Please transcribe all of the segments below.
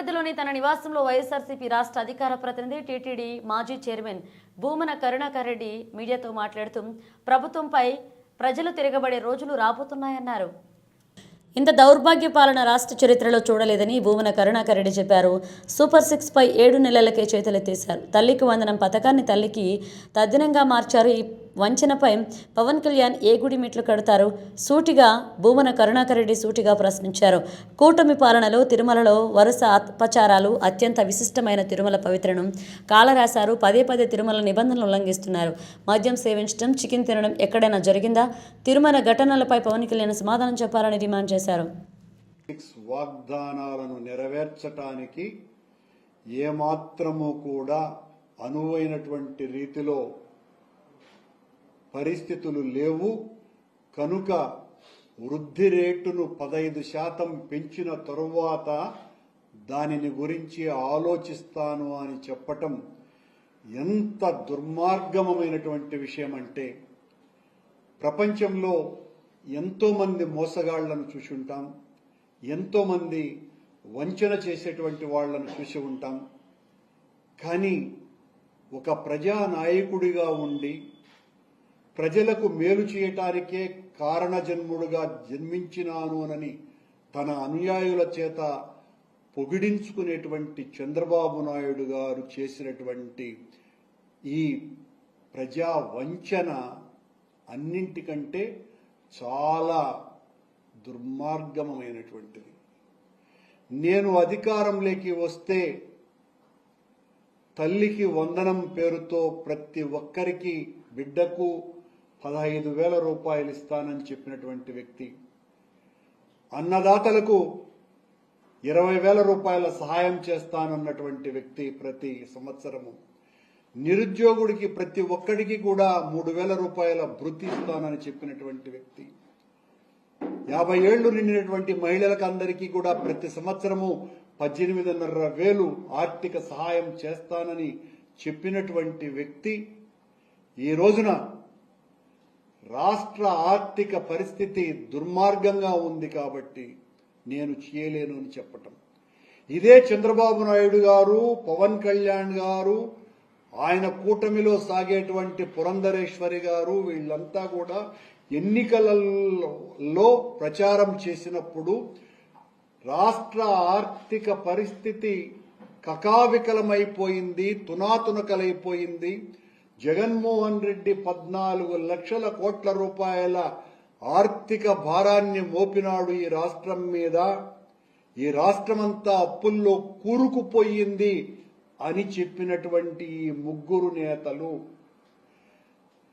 తిరుపతిలోని తన నివాసంలో వైఎస్ఆర్సీపీ రాష్ట్ర అధికార ప్రతినిధి టీటీడీ మాజీ చైర్మన్ భూమన కరుణాకర్ రెడ్డి మీడియాతో మాట్లాడుతూ ప్రభుత్వంపై ప్రజలు తిరగబడే రోజులు రాబోతున్నాయన్నారు. ఇంత దౌర్భాగ్య పాలన రాష్ట్ర చరిత్రలో చూడలేదని భూమన కరుణాకర్ రెడ్డి చెప్పారు. సూపర్ సిక్స్ పై ఏడు నెలలకే చేతులెత్తేశారు. తల్లికి వందనం పథకాన్ని తల్లికి తద్దినంగా మార్చారు. ఈ వంచనపై పవన్ కళ్యాణ్ ఏ గుడి మెట్లు కడతారు సూటిగా భూమన కరుణాకరెడ్డి సూటిగా ప్రశ్నించారు. కూటమి పాలనలో తిరుమలలో వరుస అపచారాలు అత్యంత విశిష్టమైన తిరుమల పవిత్రను కాలరాశారు. పదే పదే తిరుమల నిబంధనలు ఉల్లంఘిస్తున్నారు. మద్యం సేవించడం చికెన్ తినడం ఎక్కడైనా జరిగిందా? తిరుమల ఘటనలపై పవన్ కళ్యాణ్ సమాధానం చెప్పాలని డిమాండ్ చేశారు. వాగ్దానాలను నెరవేర్చటానికి ఏమాత్రము కూడా అనువైనటువంటి రీతిలో పరిస్థితులు లేవు. కనుక వృద్ధి రేటును పదైదు శాతం పెంచిన తరువాత దానిని గురించి ఆలోచిస్తాను అని చెప్పటం ఎంత దుర్మార్గమైనటువంటి విషయం అంటే ప్రపంచంలో ఎంతోమంది మోసగాళ్ళను చూసి ఉంటాం. ఎంతోమంది వంచన చేసేటువంటి వాళ్ళను చూసి ఉంటాం. కానీ ఒక ప్రజానాయకుడిగా ఉండి ప్రజలకు మేలు చేయటానికే కారణజన్ముడుగా జన్మించినాను అని తన అనుయాయుల చేత పొగిడించుకునేటువంటి చంద్రబాబు నాయుడు గారు చేసినటువంటి ఈ ప్రజా వంచన అన్నింటికంటే చాలా దుర్మార్గమైనటువంటిది. నేను అధికారంలోకి వస్తే తల్లికి వందనం పేరుతో ప్రతి ఒక్కరికి బిడ్డకు పదహైదు వేల రూపాయలు ఇస్తానని చెప్పినటువంటి వ్యక్తి అన్నదాతలకు ఇరవై వేల రూపాయల సహాయం చేస్తానన్నటువంటి వ్యక్తి ప్రతి సంవత్సరము. నిరుద్యోగుడికి ప్రతి ఒక్కడికి కూడా మూడు వేల రూపాయల భృతి ఇస్తానని చెప్పినటువంటి వ్యక్తి. యాభై ఏళ్ళు నిండినటువంటి మహిళలకు అందరికీ కూడా ప్రతి సంవత్సరము పద్దెనిమిదిన్నర వేలు ఆర్థిక సహాయం చేస్తానని చెప్పినటువంటి వ్యక్తి ఈ రోజున రాష్ట్ర ఆర్థిక పరిస్థితి దుర్మార్గంగా ఉంది కాబట్టి నేను చేయలేను అని చెప్పటం. ఇదే చంద్రబాబు నాయుడు గారు పవన్ కళ్యాణ్ గారు ఆయన కూటమిలో సాగేటువంటి పురంధరేశ్వరి గారు వీళ్ళంతా కూడా ఎన్నికలలో ప్రచారం చేసినప్పుడు రాష్ట్ర ఆర్థిక పరిస్థితి కకావికలమైపోయింది తునాతునకలైపోయింది. జగన్మోహన్ రెడ్డి పద్నాలుగు లక్షల కోట్ల రూపాయల ఆర్థిక భారాన్ని మోపినాడు ఈ రాష్ట్రం మీద. ఈ రాష్ట్రమంతా అప్పుల్లో కూరుకుపోయింది అని చెప్పినటువంటి ఈ ముగ్గురు నేతలు.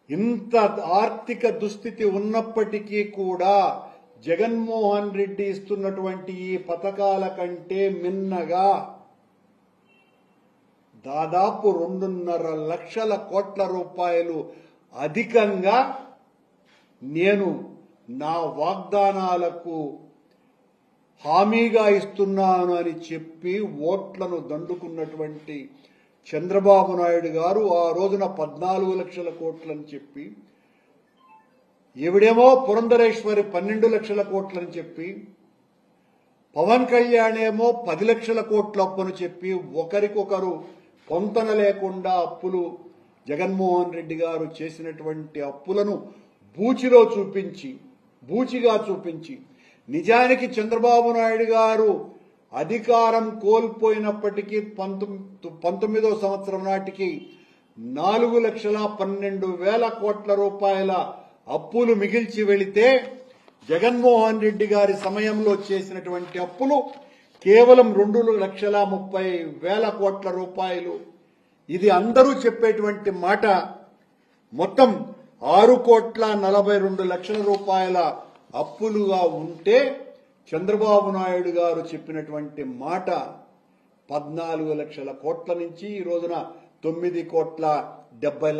ఇంత ఆర్థిక దుస్థితి ఉన్నప్పటికీ కూడా జగన్మోహన్ రెడ్డి ఇస్తున్నటువంటి ఈ పథకాల కంటే మిన్నగా దాదాపు రెండున్నర లక్షల కోట్ల రూపాయలు అధికంగా నేను నా వాగ్దానాలకు హామీగా ఇస్తున్నాను అని చెప్పి ఓట్లను దండుకున్నటువంటి చంద్రబాబు నాయుడు గారు ఆ రోజున పద్నాలుగు లక్షల కోట్లని చెప్పి ఎవిడేమో పురంధరేశ్వరి పన్నెండు లక్షల కోట్లని చెప్పి పవన్ కళ్యాణ్ ఏమో పది లక్షల కోట్ల అప్పును చెప్పి ఒకరికొకరు పొంతన లేకుండా అప్పులు జగన్మోహన్ రెడ్డి గారు చేసినటువంటి అప్పులను బూచిలో చూపించి బూచిగా చూపించి నిజానికి చంద్రబాబు నాయుడు గారు అధికారం కోల్పోయినప్పటికీ పంతొమ్మిదో సంవత్సరం నాటికి నాలుగు లక్షల పన్నెండు వేల కోట్ల రూపాయల అప్పులు మిగిల్చి వెళితే జగన్మోహన్ రెడ్డి గారి సమయంలో చేసినటువంటి అప్పులు కేవలం రెండు లక్షల ముప్పై వేల కోట్ల రూపాయలు. ఇది అందరూ చెప్పేటువంటి మాట. మొత్తం ఆరు కోట్ల నలభై రెండు లక్షల రూపాయల అప్పులుగా ఉంటే చంద్రబాబు నాయుడు గారు చెప్పినటువంటి మాట పద్నాలుగు లక్షల కోట్ల నుంచి ఈ రోజున తొమ్మిది కోట్ల డెబ్బై